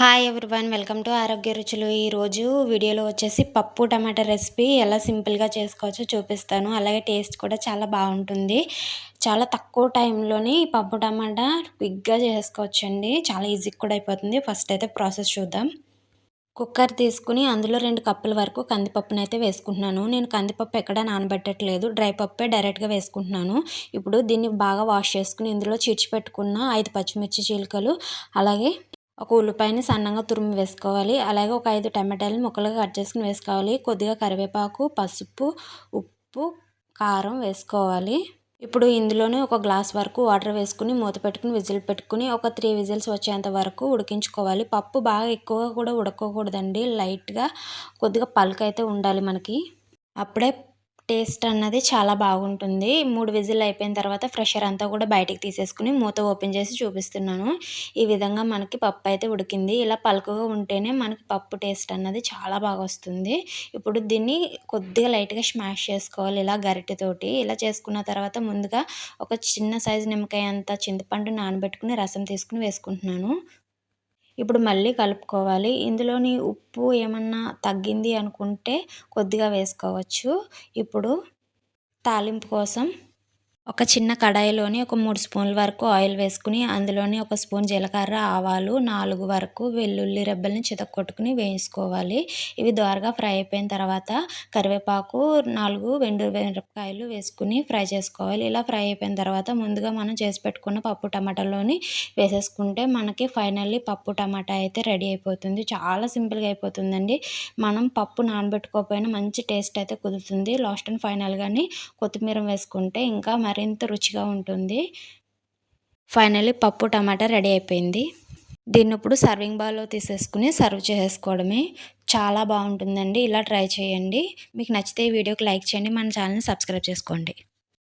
Hi everyone welcome to ఆరోగ్య రుచులు ఈరోజు వీడియోలో వచ్చేసి పప్పు టమాటా రెసిపీ ఎలా సింపుల్గా చేసుకోవచ్చో చూపిస్తాను. అలాగే టేస్ట్ కూడా చాలా బాగుంటుంది. చాలా తక్కువ టైంలోని పప్పు టమాటా క్విక్గా చేసుకోవచ్చండి. చాలా ఈజీ కూడా అయిపోతుంది. ఫస్ట్ అయితే ప్రాసెస్ చూద్దాం. కుక్కర్ తీసుకుని అందులో రెండు కప్పుల వరకు కందిపప్పును అయితే వేసుకుంటున్నాను. నేను కందిపప్పు ఎక్కడ నానబెట్టట్లేదు. డ్రై పప్పే డైరెక్ట్గా వేసుకుంటున్నాను. ఇప్పుడు దీన్ని బాగా వాష్ చేసుకుని ఇందులో చీడ్చిపెట్టుకున్న ఐదు పచ్చిమిర్చి చీలికలు అలాగే ఒక ఉల్లిపాయని సన్నగా తురిమి వేసుకోవాలి. అలాగే ఒక ఐదు టమాటాలను ముక్కలుగా కట్ చేసుకుని వేసుకోవాలి. కొద్దిగా కరివేపాకు పసుపు ఉప్పు కారం వేసుకోవాలి. ఇప్పుడు ఇందులోనే ఒక గ్లాస్ వరకు వాటర్ వేసుకుని మూత పెట్టుకుని విజిల్ పెట్టుకుని ఒక త్రీ విజిల్స్ వచ్చేంత వరకు ఉడికించుకోవాలి. పప్పు బాగా ఎక్కువగా కూడా ఉడకకూడదండి. లైట్గా కొద్దిగా పలుకు అయితే ఉండాలి మనకి. అప్పుడే టేస్ట్ అన్నది చాలా బాగుంటుంది. మూడు విజిల్ అయిపోయిన తర్వాత ఫ్రెషర్ అంతా కూడా బయటికి తీసేసుకుని మూత ఓపెన్ చేసి చూపిస్తున్నాను. ఈ విధంగా మనకి పప్పు అయితే ఉడికింది. ఇలా పలుకుగా ఉంటేనే మనకి పప్పు టేస్ట్ అన్నది చాలా బాగా వస్తుంది. ఇప్పుడు దీన్ని కొద్దిగా లైట్గా స్మాష్ చేసుకోవాలి ఇలా గరిటెతోటి. ఇలా చేసుకున్న తర్వాత ముందుగా ఒక చిన్న సైజు నిమ్మకాయ అంత చింతపండు నానబెట్టుకుని రసం తీసుకుని వేసుకుంటున్నాను. ఇప్పుడు మళ్ళీ కలుపుకోవాలి. ఇందులోని ఉప్పు ఏమన్నా తగ్గింది అనుకుంటే కొద్దిగా వేసుకోవచ్చు. ఇప్పుడు తాలింపు కోసం ఒక చిన్న కడాయిలోని ఒక మూడు స్పూన్ల వరకు ఆయిల్ వేసుకుని అందులోని ఒక స్పూన్ జీలకర్ర ఆవాలు నాలుగు వరకు వెల్లుల్లి రెబ్బల్ని చితక్కొట్టుకుని వేయించుకోవాలి. ఇవి దోరగా ఫ్రై అయిపోయిన తర్వాత కరివేపాకు నాలుగు వెండు మిరపకాయలు వేసుకుని ఫ్రై చేసుకోవాలి. ఇలా ఫ్రై అయిపోయిన తర్వాత ముందుగా మనం చేసి పెట్టుకున్న పప్పు టమాటాలోని వేసేసుకుంటే మనకి ఫైనల్లీ పప్పు టమాటా అయితే రెడీ అయిపోతుంది. చాలా సింపుల్గా అయిపోతుందండి. మనం పప్పు నానబెట్టుకోకపోయినా మంచి టేస్ట్ అయితే కుదురుతుంది. లాస్ట్ అండ్ ఫైనల్గాని కొత్తిమీర వేసుకుంటే ఇంకా మరింత రుచిగా ఉంటుంది. ఫైనల్లీ పప్పు టమాటా రెడీ అయిపోయింది. దీన్ని ఇప్పుడు సర్వింగ్ బౌల్లో తీసేసుకుని సర్వ్ చేసుకోవడమే. చాలా బాగుంటుందండి. ఇలా ట్రై చేయండి. మీకు నచ్చితే ఈ వీడియోకి లైక్ చేయండి. మన ఛానల్ని సబ్స్క్రైబ్ చేసుకోండి.